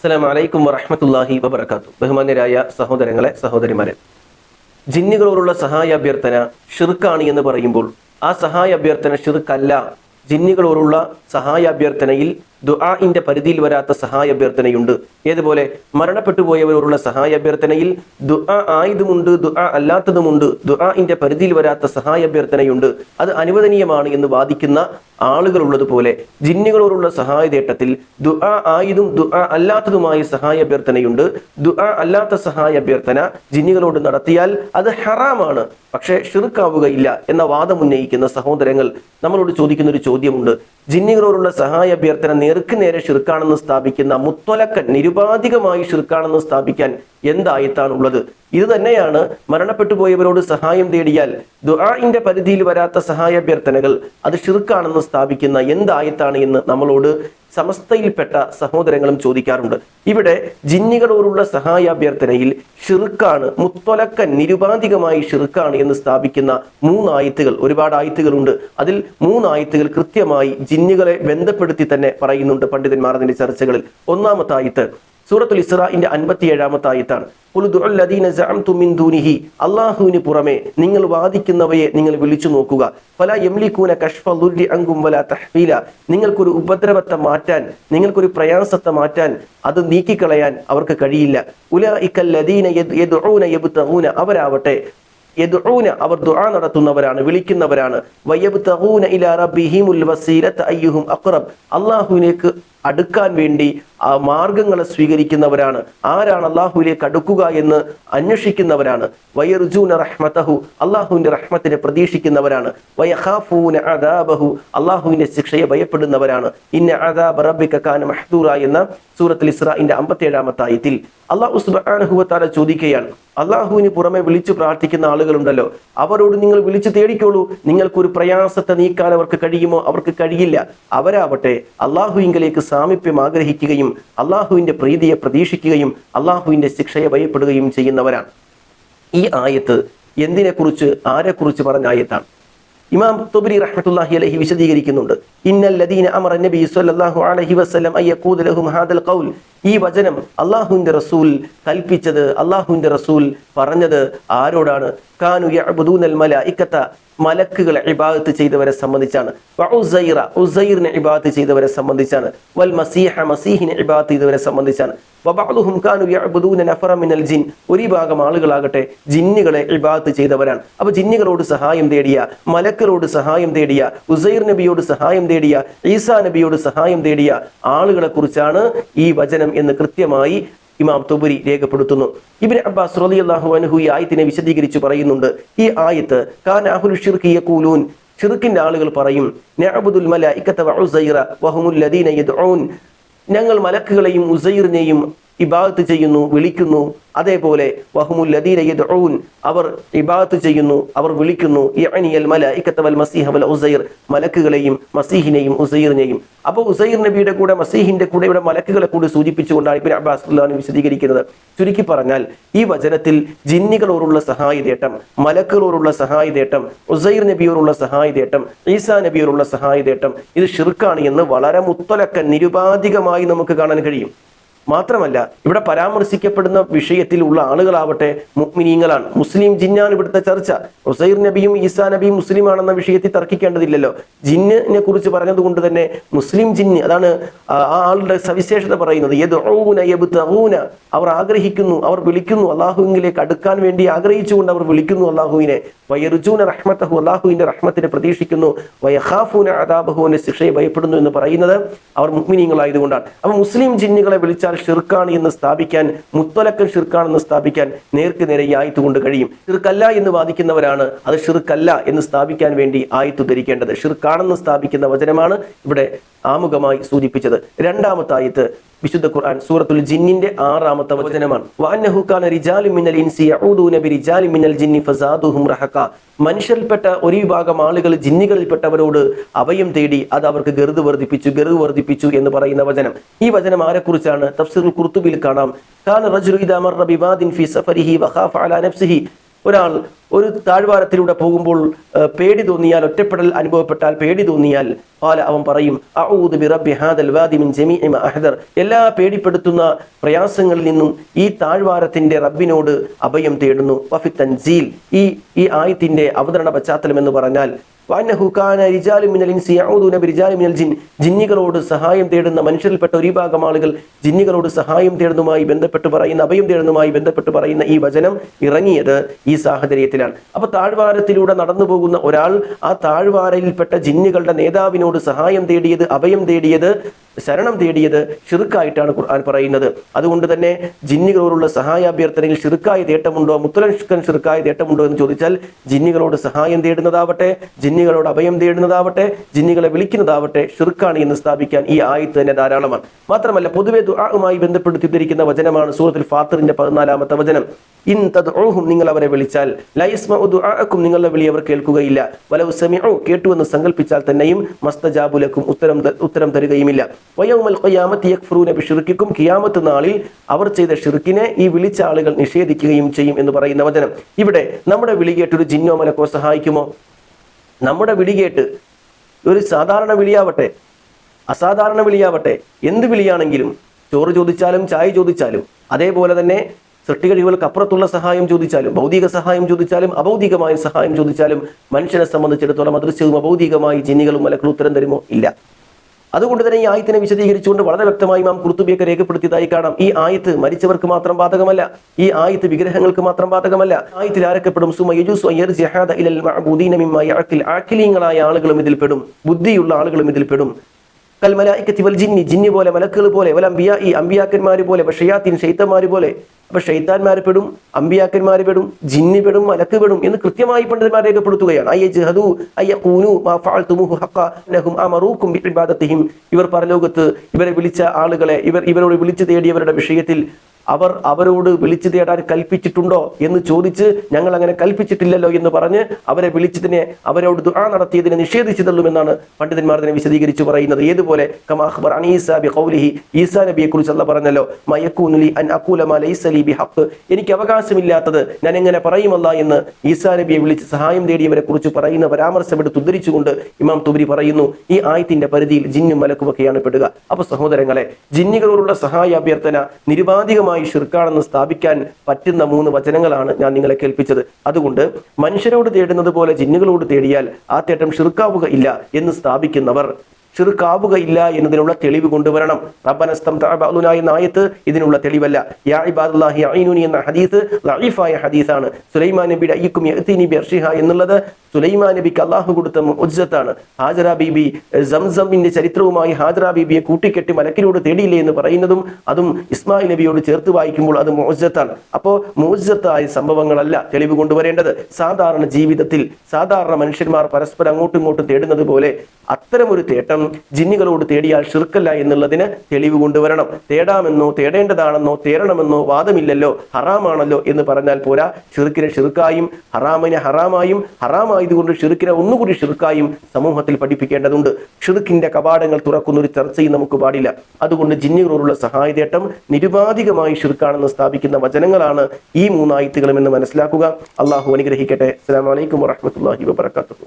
അസ്സലാമു അലൈക്കും വറഹ്മത്തുള്ളാഹി വബറകാതുഹു. ബഹുമാന്യരായ സഹോദരങ്ങളെ സഹോദരിമാരെ ജിന്നുകളോടുള്ള സഹായ അഭ്യർത്ഥന ഷിർക്കാണ് എന്ന് പറയുമ്പോൾ ആ സഹായ അഭ്യർത്ഥന ഷിർക്കല്ല. ജിന്നുകളോടുള്ള സഹായ അഭ്യർത്ഥനയിൽ ദുആഇന്റെ പരിധിയിൽ വരാത്ത സഹായ അഭ്യർത്ഥനയുണ്ട് ഏതുപോലെ? മരണപ്പെട്ടു പോയവരോടുള്ള സഹായ അഭ്യർത്ഥനയിൽ ദുആ ആയതുമുണ്ട് ദുആ അല്ലാത്തതുമുണ്ട് ദുആഇന്റെ പരിധിയിൽ വരാത്ത സഹായ അഭ്യർത്ഥനയുണ്ട് അത് അനുവദനീയമാണ് എന്ന് വാദിക്കുന്ന ആളുകൾ ഉള്ളതുപോലെ ജിന്നുകളോടുള്ള സഹായ തേട്ടത്തിൽ ദുആ ആയതും ദുആ അല്ലാത്തതുമായ സഹായ അഭ്യർത്ഥനയുണ്ട് ദുആ അല്ലാത്ത സഹായ അഭ്യർത്ഥന ജിന്നുകളോട് നടത്തിയാൽ അത് ഹറാമാണ്. പക്ഷേ ഷിർക്കാവുകയില്ല എന്ന വാദം ഉന്നയിക്കുന്ന സഹോദരങ്ങൾ നമ്മളോട് ചോദിക്കുന്ന ഒരു ചോദ്യമുണ്ട്. ജിന്നുകളോടുള്ള സഹായ അഭ്യർത്ഥന നേർക്ക് നേരെ ഷിർക്കാണെന്ന് സ്ഥാപിക്കുന്ന മുത്തൊലക്കൻ നിരുപാധികമായി ഷിർക്കാണെന്ന് സ്ഥാപിക്കാൻ എന്തായത്താണുള്ളത് ഇത് തന്നെയാണ് മരണപ്പെട്ടു പോയവരോട് സഹായം തേടിയാൽ ദുആഇന്റെ പരിധിയിൽ വരാത്ത സഹായ അഭ്യർത്ഥനകൾ അത് ഷിർക്കാണെന്ന് സ്ഥാപിക്കുന്ന എന്തായിട്ടാണ് എന്ന് നമ്മളോട് സമസ്തയിൽപ്പെട്ട സഹോദരങ്ങളും ചോദിക്കാറുണ്ട്. ഇവിടെ ജിന്നികളോടുള്ള സഹായാഭ്യർത്ഥനയിൽ ഷിർക്കാണ് മുത്തൊലക്കൻ നിരുപാധികമായി ഷിർക്കാണ് എന്ന് സ്ഥാപിക്കുന്ന മൂന്നായത്തുകൾ. ഒരുപാട് ആയത്തുകളുണ്ട്. അതിൽ മൂന്നായത്തുകൾ കൃത്യമായി ജിന്നുകളെ ബന്ധപ്പെടുത്തി തന്നെ പറയുന്നുണ്ട് പണ്ഡിതന്മാർ അതിന്റെ ചർച്ചകളിൽ. ഒന്നാമത്തെ ആയത്ത് സൂറത്തുൽ ഇസ്രാഇന്റെ അൻപത്തി ഏഴാമത്തെ ആയത്താണ് അള്ളാഹുവിന് പുറമെ നിങ്ങൾ വാദിക്കുന്നവയെ നിങ്ങൾ വിളിച്ചു നോക്കുക. ഫല എംലിക്കൂന കഷ്ഫുരി അങ്കും വല തഹ്ഫീല നിങ്ങൾക്കൊരു ഉപദ്രവത്തെ മാറ്റാൻ നിങ്ങൾക്കൊരു പ്രയാസത്തെ മാറ്റാൻ അത് നീക്കിക്കളയാൻ അവർക്ക് കഴിയില്ല. ഉല ഇക്കല്ലദീന അവരാവട്ടെ. അവർ ദുആ നടത്തുന്നവരാണ് വിളിക്കുന്നവരാണ്. അള്ളാഹുവിനേക്ക് ഇലാ വസീലത അയ്യുഹും അഖറബ് അടുക്കാൻ വേണ്ടി ആ മാർഗങ്ങളെ സ്വീകരിക്കുന്നവരാണ്. ആരാണ് അള്ളാഹുവിലേക്ക് അടുക്കുക എന്ന് അന്വേഷിക്കുന്നവരാണ്. വയറുജൂന റഹ്മത്തഹു അള്ളാഹുവിന്റെ റഹ്മത്തിനെ പ്രതീക്ഷിക്കുന്നവരാണ്. വയഹാഫൂന അദാബഹു അള്ളാഹുവിന്റെ ശിക്ഷയെ ഭയപ്പെടുന്നവരാണ്. ഇന്ന അദാബ് റബ്ബിക കാന മഹ്ദൂറ എന്ന സൂറത്തുൽ ഇസ്രാഇന്റെ അമ്പത്തിയേഴാമത്തെ ആയത്തിൽ അള്ളാഹു സുബ്ഹാനഹു വതആല ചോദിക്കുകയാണ്. അള്ളാഹുവിന് പുറമെ വിളിച്ചു പ്രാർത്ഥിക്കുന്ന ആളുകളുണ്ടല്ലോ. അവരോട് നിങ്ങൾ വിളിച്ചു തേടിക്കോളൂ. നിങ്ങൾക്കൊരു പ്രയാസത്തെ നീക്കാൻ അവർക്ക് കഴിയുമോ? അവർക്ക് കഴിയില്ല. അവരാവട്ടെ അള്ളാഹുവിങ്കലേക്ക് സാമീപ്യം ആഗ്രഹിക്കുകയും അള്ളാഹുവിന്റെ പ്രീതിയെ പ്രതീക്ഷിക്കുകയും അള്ളാഹുവിന്റെ ശിക്ഷയെ ഭയപ്പെടുകയും ചെയ്യുന്നവരാണ്. ഈ ആയത്ത് എന്തിനെക്കുറിച്ച് ആരെക്കുറിച്ച് പറഞ്ഞ ആയത്താണ്. ഇമാം തുബരി റഹ്മത്തുള്ളാഹി അലഹി വിശദീകരിക്കുന്നുണ്ട്. ഇന്നല്ലദീന അമർ നബി സല്ലല്ലാഹു അലൈഹി വസല്ലം അൻ യഖൂദ ലഹും ഹാദൽ ഖൗൽ. ഈ വചനം അള്ളാഹുവിന്റെ റസൂൽ കൽപ്പിച്ചത് അള്ളാഹുവിന്റെ റസൂൽ പറഞ്ഞത് ആരോടാണ്? കാനു യഅബുദൂനൽ മലായിക്കത്ത മലക്കുകളെ ഇബാദത്ത് ചെയ്തവരെ സംബന്ധിച്ചാണ്. ഉസൈറ ഉസൈറിനെ ഇബാദത്ത് ചെയ്തവരെ സംബന്ധിച്ചാണ്. വൽ മസീഹ മസീഹിനെ ഇബാദത്ത് ചെയ്തവരെ സംബന്ധിച്ചാണ്. കാനു നഫറ മിനൽ ജിൻ. ഒരു ഭാഗം ആളുകളാകട്ടെ ജിന്നുകളെ ഇബാദത്ത് ചെയ്തവരാണ്. അപ്പോൾ ജിന്നുകളോട് സഹായം തേടിയ മലക്കുകളോട് സഹായം തേടിയ ഉസൈർ നബിയോട് സഹായം തേടിയ ഈസാ നബിയോട് സഹായം തേടിയ ആളുകളെ കുറിച്ചാണ് ഈ വചനം എന്ന് കൃത്യമായി ഇമാം തുബുരി രേഖപ്പെടുത്തുന്നു. ഇബിൻ അബ്ബാസ് അള്ളാഹു അൻഹു ഈ ആയത്തിനെ വിശദീകരിച്ച് പറയുന്നുണ്ട് ഈ ആയത്ത് അഹ്ലു ഷിർക്കി യഖൂലൂൻ ആളുകൾ പറയും യദ്ഊൻ ഞങ്ങൾ മലക്കുകളെയും ഉസൈറിനെയും ഇബാദത്ത് ചെയ്യുന്നു വിളിക്കുന്നു. അതേപോലെ വഹുമുൽ അവർ ഇബാദത്ത് ചെയ്യുന്നു അവർ വിളിക്കുന്നു. യഅനിയൽ വൽ ഉസൈർ മലക്കുകളെയും മസീഹിനെയും ഉസൈറിനെയും. അപ്പോൾ ഉസൈർ നബിയുടെ കൂടെ മസീഹിന്റെ കൂടെ ഇവിടെ മലക്കുകളെ കൂടി സൂചിപ്പിച്ചുകൊണ്ടാണ് ഇബ്നു അബ്ബാസ് വിശദീകരിക്കുന്നത്. ചുരുക്കി പറഞ്ഞാൽ ഈ വചനത്തിൽ ജിന്നികളോടുള്ള സഹായതേട്ടം മലക്കുകളോടുള്ള സഹായതേട്ടം ഉസൈർ നബിയോടുള്ള സഹായതേട്ടം ഈസാ നബിയോടുള്ള സഹായതേട്ടം ഇത് ഷിർക്കാണ് എന്ന് വളരെ മുത്തലക്ക നിരുപാധികമായി നമുക്ക് കാണാൻ കഴിയും. മാത്രമല്ല ഇവിടെ പരാമർശിക്കപ്പെടുന്ന വിഷയത്തിൽ ഉള്ള ആളുകളാവട്ടെ മുഗ്മിനീങ്ങളാണ്. മുസ്ലിം ജിന്നാണ് ഇവിടുത്തെ ചർച്ച. ഹുസൈർ നബിയും ഈസാ നബിയും മുസ്ലിമാണെന്ന വിഷയത്തിൽ തർക്കിക്കേണ്ടതില്ലല്ലോ. ജിന്നിനെ കുറിച്ച് പറഞ്ഞതുകൊണ്ട് തന്നെ മുസ്ലിം ജിന്ന് അതാണ് ആ ആളുടെ സവിശേഷത പറയുന്നത്. യദ്ഊന അവർ ആഗ്രഹിക്കുന്നു അവർ വിളിക്കുന്നു അള്ളാഹുവിലേക്ക് അടുക്കാൻ വേണ്ടി ആഗ്രഹിച്ചുകൊണ്ട് അവർ വിളിക്കുന്നു അള്ളാഹുവിനെ. വയറുജൂന റഹ്മത്തഹു അള്ളാഹുവിന്റെ റഹ്മത്തിനെ പ്രതീക്ഷിക്കുന്നു. വയഹാഫൂന അദാബഹുവിന്റെ ശിക്ഷയെ ഭയപ്പെടുന്നു എന്ന് പറയുന്നത് അവർ മുഗ്മിനീങ്ങളായതുകൊണ്ടാണ്. അപ്പൊ മുസ്ലിം ജിന്നുകളെ വിളിച്ചാൽ ഷിർക്കാണ് എന്ന് സ്ഥാപിക്കാൻ മുത്തലക്കൻ ഷിർക്കാണെന്ന് സ്ഥാപിക്കാൻ നേർക്ക് നേരെ ഈ ആയത്ത് കൊണ്ട് കഴിയും. ഷിർക്കല്ല എന്ന് വാദിക്കുന്നവരാണ്. അത് ഷിർക്കല്ല എന്ന് സ്ഥാപിക്കാൻ വേണ്ടി ആയത്ത് ധരിക്കേണ്ടത് ഷിർക്കാണെന്ന് സ്ഥാപിക്കുന്ന വചനമാണ് ഇവിടെ ആമുഖമായി സൂചിപ്പിച്ചത് രണ്ടാമത്തെ ആയത്ത് വിശുദ്ധ ഖുർആൻ സൂറത്തുൽ ജിന്നിന്റെ ആറാമത്തെ വചനമാണ്. ഇൻസി യഊദൂന ബിരിജാലി ജിന്നി റഹഖ. മനുഷ്യരിൽപ്പെട്ട ഒരു വിഭാഗം ആളുകൾ ജിന്നികളിൽപ്പെട്ടവരോട് അഭയം തേടി അത് അവർക്ക് ഗർദ് വർദ്ധിപ്പിച്ചു ഗർദ് വർദ്ധിപ്പിച്ചു എന്ന് പറയുന്ന വചനം. ഈ വചനം ആരെക്കുറിച്ചാണ്? തഫ്സീറുൽ കുർത്തുബിൽ കാണാം. സഫരിഹി വഖാഫ അലാ നഫ്സിഹി. ഒരാൾ ഒരു താഴ്വാരത്തിലൂടെ പോകുമ്പോൾ പേടി തോന്നിയാൽ ഒറ്റപ്പെടൽ അനുഭവപ്പെട്ടാൽ പേടി തോന്നിയാൽ പാല അവൻ പറയും അഹ്ദർ. എല്ലാ പേടിപ്പെടുത്തുന്ന പ്രയാസങ്ങളിൽ നിന്നും ഈ താഴ്വാരത്തിന്റെ റബ്ബിനോട് അഭയം തേടുന്നു. വഫി തൻസീൽ. ഈ ഈ ആയത്തിന്റെ അവതരണ പശ്ചാത്തലം എന്ന് പറഞ്ഞാൽ മിനൽ മിനൽ ജിൻ. ജിന്നികളോട് സഹായം തേടുന്ന മനുഷ്യരിൽപ്പെട്ട ഒരു ഭാഗം ആളുകൾ ജിന്നികളോട് സഹായം തേടുന്നതുമായി ബന്ധപ്പെട്ട് പറയുന്ന അഭയം തേടുന്നതുമായി ബന്ധപ്പെട്ട് പറയുന്ന ഈ വചനം ഇറങ്ങിയത് ഈ സാഹചര്യത്തിലാണ്. അപ്പൊ താഴ്വാരത്തിലൂടെ നടന്നു പോകുന്ന ഒരാൾ ആ താഴ്വാരയിൽപ്പെട്ട ജിന്നുകളുടെ നേതാവിനോട് സഹായം തേടിയത് അഭയം തേടിയത് ശരണം തേടിയത് ഷിറുക്കായിട്ടാണ് ഖുർആൻ പറയുന്നത്. അതുകൊണ്ട് തന്നെ ജിന്നുകളോടുള്ള സഹായാഭ്യർത്ഥനയിൽ ഷിറുക്കായ തേട്ടമുണ്ടോ മുത്തലഷ്കൻ ഷിറുക്കായ തേട്ടമുണ്ടോ എന്ന് ചോദിച്ചാൽ ജിന്നുകളോട് സഹായം തേടുന്നതാവട്ടെ ജിന്നുകളോട് അഭയം തേടുന്നതാവട്ടെ ജിന്നുകളെ വിളിക്കുന്നതാവട്ടെ ഷിറുക്കാണ് എന്ന് സ്ഥാപിക്കാൻ ഈ ആയത്ത് തന്നെ ധാരാളമാണ്. മാത്രമല്ല പൊതുവെ ദുആവുമായി ബന്ധപ്പെടുത്തിയിരിക്കുന്ന വചനമാണ് സൂറത്തിൽ ഫാത്തറിന്റെ പതിനാലാമത്തെ വചനം. ഇൻ തദ്ഉഹും നിങ്ങൾ അവരെ വിളിച്ചാൽ ലയസ്മഉ ദുആഅക്കും നിങ്ങളുടെ വിളി അവർ കേൾക്കുകയില്ല. വലൗ സമിഉ കേട്ടുവെന്ന് സങ്കല്പിച്ചാൽ തന്നെയും മസ്തജാബുലക്കും ഉത്തരം ഉത്തരം തരുകയുമില്ല. വയൗമൽ ഖിയാമത്തി യക്ഫുറൂന ബിശിർക്കിക്കും ഖിയാമത്ത് നാളിൽ അവർ ചെയ്ത ഷിർക്കിനെ ഈ വിളിച്ച ആളുകൾ നിഷേധിക്കുകയും ചെയ്യും എന്ന് പറയുന്ന വചനം. ഇവിടെ നമ്മുടെ വിളി കേട്ടൊരു ജിന്നോ മലക്കോ സഹായിക്കുമോ? നമ്മുടെ വിളികേട്ട് ഒരു സാധാരണ വിളിയാവട്ടെ അസാധാരണ വിളിയാവട്ടെ എന്ത് വിളിയാണെങ്കിലും ചോറ് ചോദിച്ചാലും ചായ ചോദിച്ചാലും അതേപോലെ തന്നെ സൃഷ്ടികഴികൾക്ക് അപ്പുറത്തുള്ള സഹായം ചോദിച്ചാലും ഭൗതിക സഹായം ചോദിച്ചാലും അഭൗതികമായ സഹായം ചോദിച്ചാലും മനുഷ്യനെ സംബന്ധിച്ചിടത്തോളം അദൃശ്യവും അഭൗതികമായി ജിന്നികളും മലക്കളും ഉത്തരം തരുമോ? ഇല്ല. അതുകൊണ്ട് തന്നെ ഈ ആയത്തിനെ വിശദീകരിച്ചുകൊണ്ട് വളരെ വ്യക്തമായി മാം കുർത്തുബിയൊക്കെ രേഖപ്പെടുത്തിയതായി കാണാം. ഈ ആയത്ത് മരിച്ചവർക്ക് മാത്രം ബാധകമല്ല ഈ ആയത്ത് വിഗ്രഹങ്ങൾക്ക് മാത്രം ബാധകമല്ല. ആയത്തിൽ ആരൊക്കെപ്പെടും? സുമ ആളുകളും അൻ പെടും. ബുദ്ധിയുള്ള ആളുകളും ഇതിൽ കൽമലായിക്കത്തി വൽ ജിന്നി ജിന്നി പോലെ മലക്കുകൾ പോലെ വല അമ്പിയ ഈ അമ്പിയാക്കന്മാർ പോലെ ഷയാത്തിൻ ഷെയ്ത്തന്മാർ പോലെ അപ്പൊ ഷെയ്ത്താന്മാർ പെടും അമ്പിയാക്കന്മാരെ പെടും ജിന്നി പെടും മലക്ക് പെടും എന്ന് കൃത്യമായി പണ്ഡിതന്മാർ രേഖപ്പെടുത്തുകയാണ്. അയ്യ ജഹദു അയ്യ കൂനു അമറൂക്കും ബിഇബാദത്തിഹിം ഇവർ പരലോകത്ത് ഇവരെ വിളിച്ച ആളുകളെ ഇവർ ഇവരോട് വിളിച്ചു തേടിയവരുടെ വിഷയത്തിൽ അവർ അവരോട് വിളിച്ചു തേടാൻ കൽപ്പിച്ചിട്ടുണ്ടോ എന്ന് ചോദിച്ച് ഞങ്ങൾ അങ്ങനെ കൽപ്പിച്ചിട്ടില്ലല്ലോ എന്ന് പറഞ്ഞ് അവരെ വിളിച്ചതിനെ അവരോട് ദുആ നടത്തിയതിനെ നിഷേധിച്ചു തള്ളുമെന്നാണ് പണ്ഡിതന്മാർ ഇതിനെ വിശദീകരിച്ചു പറയുന്നത്. ഏതുപോലെ? കമാഹ്ബർ അനീസ ബി ഖൗലിഹി ഈസാ നബിയെ കുറിച്ച് അല്ല പറഞ്ഞല്ലോ മയക്കൂനുലി അൻ ലൈസ ലി ഹഖ് എനിക്ക് അവകാശമില്ലാത്തത് ഞാൻ എങ്ങനെ പറയുമല്ല എന്ന് ഈസാ നബിയെ വിളിച്ച് സഹായം തേടിയവരെ കുറിച്ച് പറയുന്ന പരാമർശം എടുത്ത് ഉദ്ധരിച്ചുകൊണ്ട് ഇമാം തുബരി പറയുന്നു ഈ ആയത്തിന്റെ പരിധിയിൽ ജിന്നും മലക്കുമൊക്കെയാണ് പെടുക. അപ്പൊ സഹോദരങ്ങളെ ജിന്നുകളോടുള്ള സഹായ അഭ്യർത്ഥന നിരുപാധികമായി ഷിർക്കാണെന്ന് സ്ഥാപിക്കാൻ പറ്റുന്ന മൂന്ന് വചനങ്ങളാണ് ഞാൻ നിങ്ങളെ കേൾപ്പിച്ചത്. അതുകൊണ്ട് മനുഷ്യരോട് തേടുന്നത് പോലെ ജിന്നുകളോട് തേടിയാൽ ആ തേട്ടം ഷിർക്കാവുക ഇല്ല എന്ന് സ്ഥാപിക്കുന്നവർ ഷിർക്കാവുകയില്ല എന്നതിനുള്ള തെളിവ് കൊണ്ടുവരണം. റബ്ബനസ്തം തഅബഅലുന എന്ന ആയത്ത് ഇതിനുള്ള തെളിവല്ല. യാ ഇബാദുല്ലാഹി അഈനുനി എന്ന ഹദീസ് ലഈഫായ ഹദീസാണ്. സുലൈമാൻ നബിയുടെ അയ്യക്കും യഅ്തീനി എന്നുള്ളത് സുലൈമാൻ നബിക്ക് അള്ളാഹു കൊടുത്ത ഉജ്ജത്താണ് ഹാജറ ബീബി സംസമിന്റെ ചരിത്രവുമായി ഹാജറ ബീബിയെ കൂട്ടിക്കെട്ടി മലക്കിനോട് തേടിയില്ലേ എന്ന് പറയുന്നതും അതും ഇസ്മായിൽ നബിയോട് ചേർത്ത് വായിക്കുമ്പോൾ അത് മോജത്താണ് അപ്പോൾ മോജത്തായ സംഭവങ്ങളല്ല തെളിവ് കൊണ്ടുവരേണ്ടത്. സാധാരണ ജീവിതത്തിൽ സാധാരണ മനുഷ്യന്മാർ പരസ്പരം അങ്ങോട്ടും ഇങ്ങോട്ടും തേടുന്നത് പോലെ അത്തരമൊരു തേട്ടം ജിന്നുകളോട് തേടിയാൽ ഷിർക്കല്ല എന്നുള്ളതിന് തെളിവ് കൊണ്ടുവരണം. തേടാമെന്നോ തേടേണ്ടതാണെന്നോ തേടണമെന്നോ വാദമില്ലല്ലോ ഹറാമാണല്ലോ എന്ന് പറഞ്ഞാൽ പോരാ. ഷിർക്കിനെ ഷിർക്കായും ഹറാമിനെ ഹറാമായും ഹറാമായതുകൊണ്ട് ഷിർക്കിനെ ഒന്നുകൂടി ഷിർക്കായും സമൂഹത്തിൽ പഠിപ്പിക്കേണ്ടതുണ്ട്. ഷിർക്കിന്റെ കവാടങ്ങൾ തുറക്കുന്ന ഒരു ചർച്ചയും നമുക്ക് പാടില്ല. അതുകൊണ്ട് ജിന്നുകളോടുള്ള സഹായതേട്ടം നിരുപാധികമായി ഷിർക്കാണെന്ന് സ്ഥാപിക്കുന്ന വചനങ്ങളാണ് ഈ മൂന്നായത്തുകളും എന്ന് മനസ്സിലാക്കുക. അള്ളാഹു അനുഗ്രഹിക്കട്ടെ. അസ്സാം വലൈക്കും വാഹമത്തല്ലാഹി വബറകാതുഹു.